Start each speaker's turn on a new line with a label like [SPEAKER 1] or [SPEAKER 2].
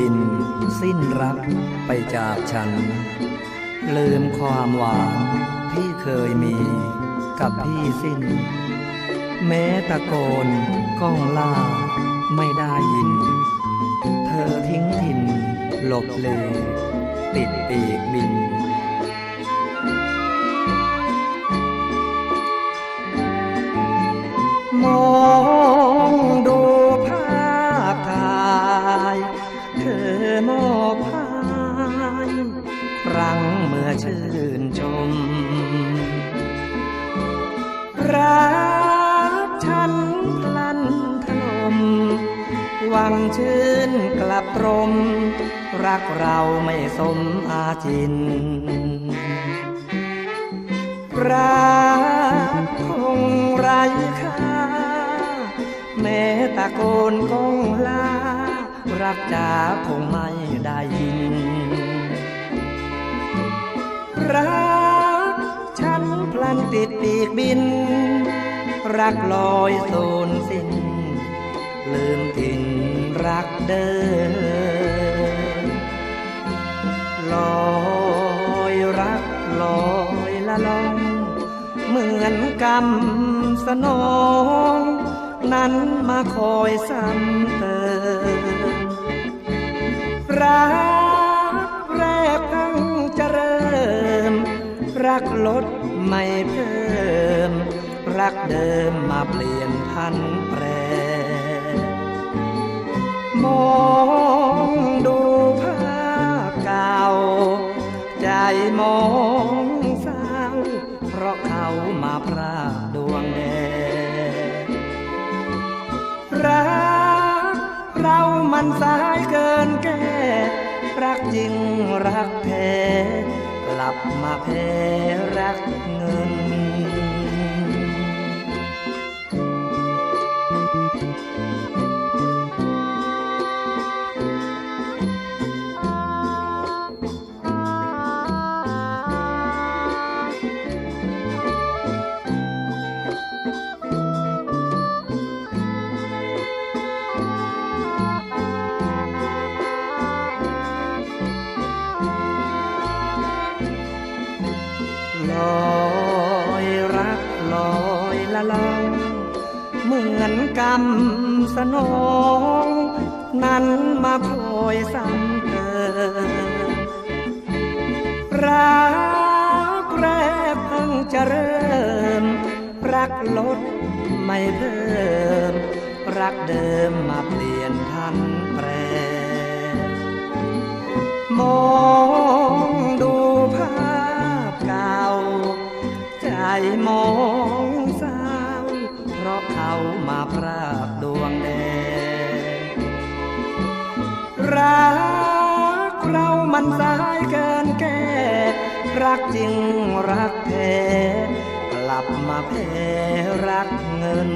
[SPEAKER 1] บินสิ้นรักไปจากฉัน ลืมความหวานที่เคยมีกับพี่สิ้น แม้ตะโกนก้องล่าไม่ได้ยิน เธอทิ้งถิ่นหลบเลติดปีกบิน ครั้งเมื่อชื่นชม รักฉันพลันถล่มหวังชื่นกลับตรม รักเราไม่สมอาจิน รักคงไร้ค่าแม้ตะโกนกองลารักจ๋าคงไม่ได้ยิน ติดปีกบิน รักลอยสูญสิ้น ลืมถิ่นรักเดิมลอยรักลอยละลอง เหมือนกำสนอง นั้นมาคอยซ้ำเติม รักลดไม่เพิ่ม รักเดิมมาเปลี่ยนพันแปร มองดูภาพเก่า ใจมองเศร้าเพราะเขามาพรากดวงแดงรักเรามันสายเกินแก้รักจริงรักแท้ ลับมาแพ้รัก ลอยรักลอยละลองเหมือนกำสนอง นั้นมาคอยซ้ำเติมรักแรกเพิ่งจะเริ่ม รักลดไม่เพิ่ม รักเดิมมาเปลี่ยนพันแปรมอง มาพรากดวงแดงรักเรามันสายเกินแก้รักจริงรักแท้กลับมาแพ้รักเงิน